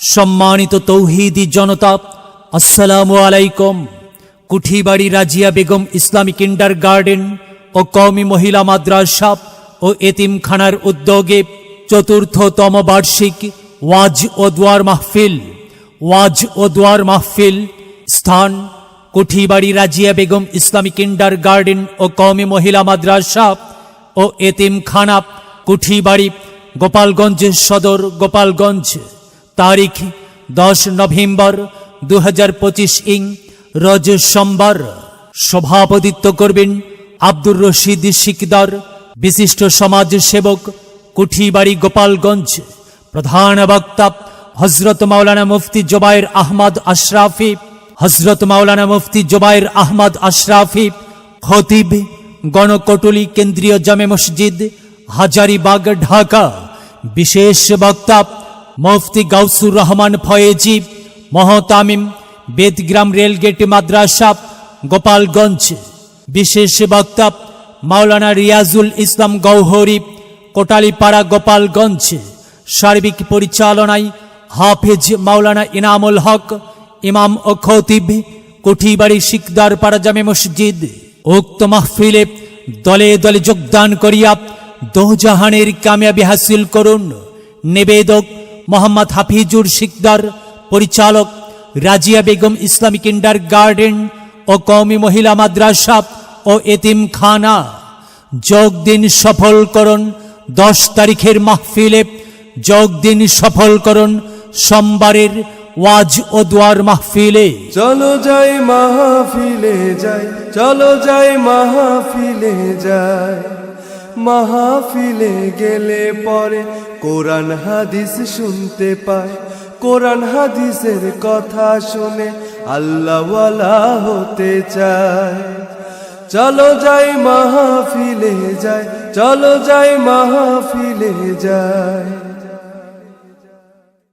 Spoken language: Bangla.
সম্মানিত তৌহিদি জনতা, আসসালামু আলাইকুম। কুঠিবাড়ি রাজিয়া বেগম ইসলামী কিন্ডার গার্ডেন ও কওমি মহিলা মাদ্রাসা ও এতিমখানার উদ্যোগে চতুর্থতম বার্ষিক ওয়াজ ও দোয়ার মাহফিল, ওয়াজ ও দোয়ার মাহফিল স্থান কুঠিবাড়ি রাজিয়া বেগম ইসলামী কিন্ডার গার্ডেন ও কওমি মহিলা মাদ্রাসা ও এতিমখানা কুঠিবাড়ি গোপালগঞ্জ সদর গোপালগঞ্জ। তারিখ দশ নভেম্বর দু হাজার পঁচিশ ইং, রজ সোমবার। সভাপতিত্ব করবেন আব্দুর রশিদ সিকদার বিশিষ্ট সমাজ সেবক কুঠিবাড়ি, গোপালগঞ্জ। প্রধান বক্তা হজরত মাওলানা মুফতি জোবায়ের আহমদ আশরাফি, হজরত মাওলানা মুফতি জোবায়ের আহমদ আশরাফি, খতিব গণকটলি কেন্দ্রীয় জামে মসজিদ, হাজারিবাগ, ঢাকা। বিশেষ বক্তা মুফতি গাউসুর রহমান ফয়েজি, মহতামিম, বেদগ্রাম রেলগেট মাদ্রাসা, গোপালগঞ্জ। বিশেষ বক্তা মাওলানা রিয়াজুল ইসলাম গৌহরি, কোটালীপাড়া গোপালগঞ্জ। সার্বিক পরিচালনায় হাফেজ মাওলানা ইনামুল হক, ইমাম ও খতিব, কুঠিবাড়ি শিকদার পাড়া জামে মসজিদ। উক্ত মাহফিলে দলে দলে যোগদান করিয়া দোজাহানের কামিয়াবি হাসিল করুন। নিবেদক মোহাম্মদ হাফিজুর শিকদার, পরিচালক Razia Begum Islamic kinder garden ও কওমি মহিলা মাদ্রাসা ও এতিমখানা। যোগ দিন সফল করুন দশ তারিখের মাহফিলে যোগ দিন সফল করুন সোমবারের ওয়াজ ও দোয়ার মাহফিলে। চলো যাই মাহফিলে যাই, চলো যাই মাহফিলে যাই। মাহফিলে গেলে পরে কোরআন হাদিস শুনতে পায়, কোরআন হাদিসের কথা শুনে আল্লাহওয়ালা হতে চায়। চলো যাই মাহফিলে যায় চলো যাই মাহফিলে যাই।